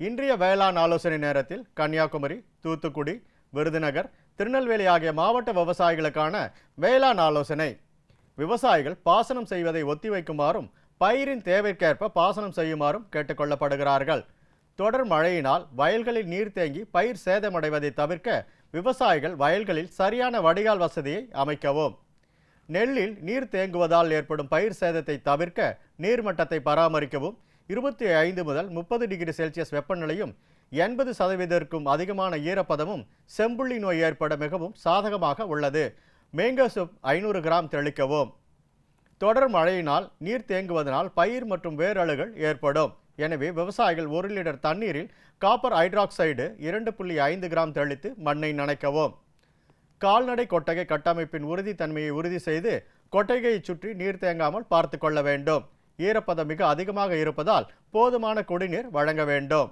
இன்றைய வேளாண் ஆலோசனை நேரத்தில் கன்னியாகுமரி தூத்துக்குடி விருதுநகர் திருநெல்வேலி ஆகிய மாவட்ட விவசாயிகளுக்கான வேளாண் ஆலோசனை. விவசாயிகள் பாசனம் செய்வதை ஒத்திவைக்குமாறும் பயிரின் தேவைக்கேற்ப பாசனம் செய்யுமாறும் கேட்டுக்கொள்ளப்படுகிறார்கள். தொடர் மழையினால் வயல்களில் நீர் தேங்கி பயிர் சேதமடைவதை தவிர்க்க விவசாயிகள் வயல்களில் சரியான வடிகால் வசதியை அமைக்கவும். நெல்லில் நீர் தேங்குவதால் ஏற்படும் பயிர் சேதத்தை தவிர்க்க நீர்மட்டத்தை பராமரிக்கவும் இருபத்தி ஐந்து முதல் முப்பது டிகிரி செல்சியஸ் வெப்பநிலையும் எண்பது சதவீதத்திற்கும் அதிகமான ஈரப்பதமும் செம்புள்ளி நோய் ஏற்பட மிகவும் சாதகமாக உள்ளது. மேங்கோ சூப் ஐநூறு கிராம் தெளிக்கவும். தொடர் மழையினால் நீர் தேங்குவதனால் பயிர் மற்றும் வேரழுகள் ஏற்படும். எனவே விவசாயிகள் ஒரு லிட்டர் தண்ணீரில் காப்பர் ஹைட்ராக்சைடு இரண்டு புள்ளி ஐந்து கிராம் தெளித்து மண்ணை நனைக்கவும். கால்நடை கொட்டகை கட்டமைப்பின் உறுதித்தன்மையை உறுதி செய்து கொட்டகையைச் சுற்றி நீர் தேங்காமல் பார்த்து கொள்ள வேண்டும். ஈரப்பதம் மிக அதிகமாக இருப்பதால் போதுமான குடிநீர் வழங்க வேண்டும்.